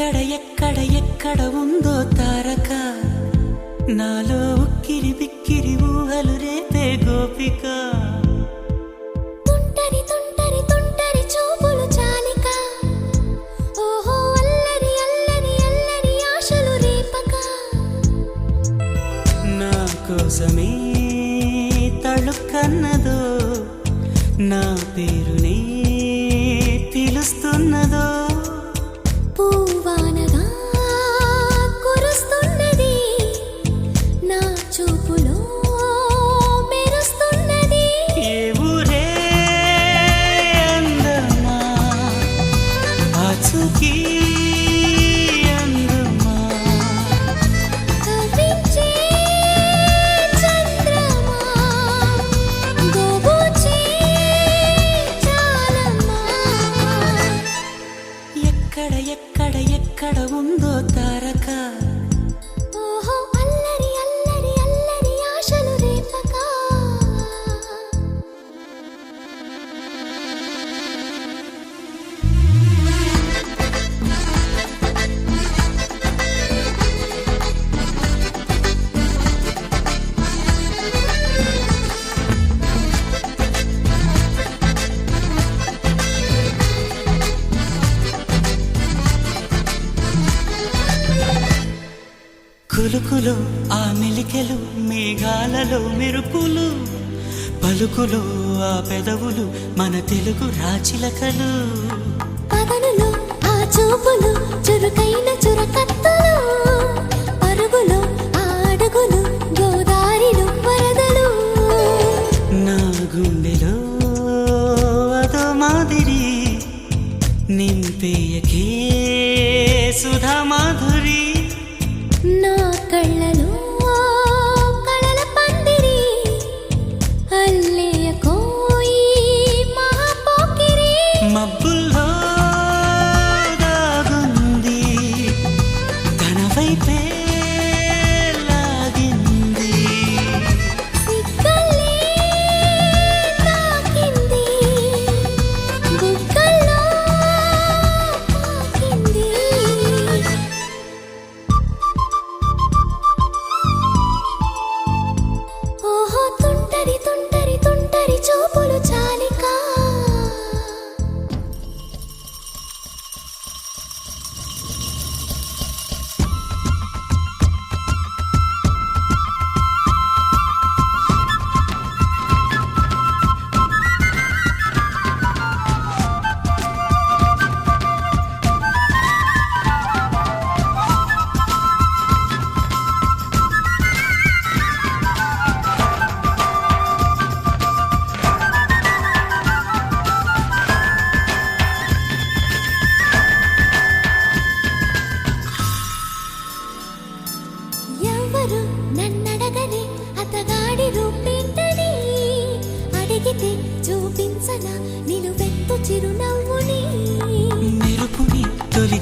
ఎక్కడ ఉందో తారక? నాలో ఉక్కిరి బిక్కిరి ఊహలు రేపే గోపిక. తుంటరి తుంటరి తుంటరి చూపులు చాలిక. ఓహో అల్లరి అల్లరి అల్లరి ఆశలు రేపక. నా కోసమే తళుక్కన్నదో నా పేరునే పిలుస్తున్నదో. కులుకులు ఆ మెలికెలు మేఘాలలో మెరుపులు. పలుకులు ఆ పెదవులు మన తెలుగు రాచిలకలు. పదనులు ఆ చూపులు చురుకైన చురకత్తులు. పరుగులు ఆ అడుగులు గోదారిలు వరదలు. నా గుండెలో అదో మాదిరి నింపేయకే సుధా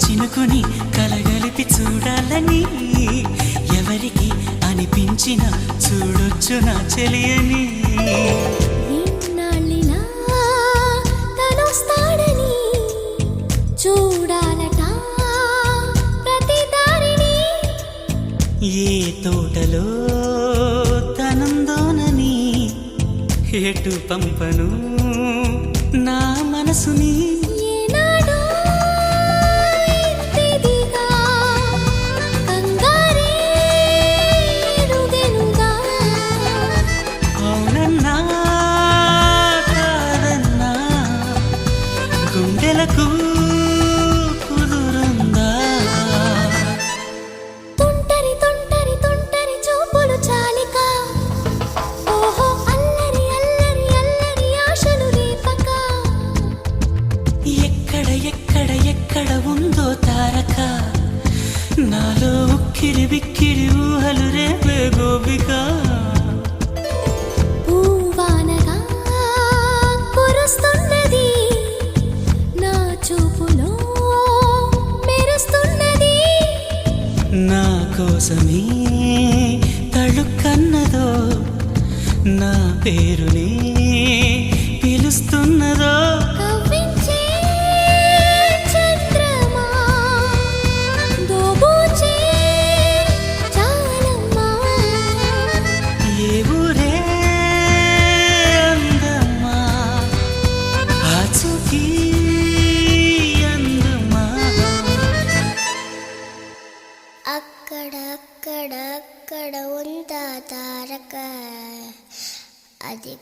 చినుకుని కలగలిపి చూడాలని ఎవరికి అనిపించిన చూడొచ్చు నా చెలియని. ఇన్నాళ్ళిలా తనొస్తాడని చూడాలట ప్రతి దారిని. ఏ తోటలో తనందోనని ఎటు పంపను నా మనసుని? ఎక్కడ ఎక్కడ ఉందో తారక? నాలో ఉక్కిరి బిక్కిరి ఊహలు రేపే గోపిక. పూవానగా కురుస్తున్నది నా చూపులో మెరుస్తున్నది. నా కోసమే తళుక్కన్నదో నా పేరునే అక్కడ ఉందా తారక? అది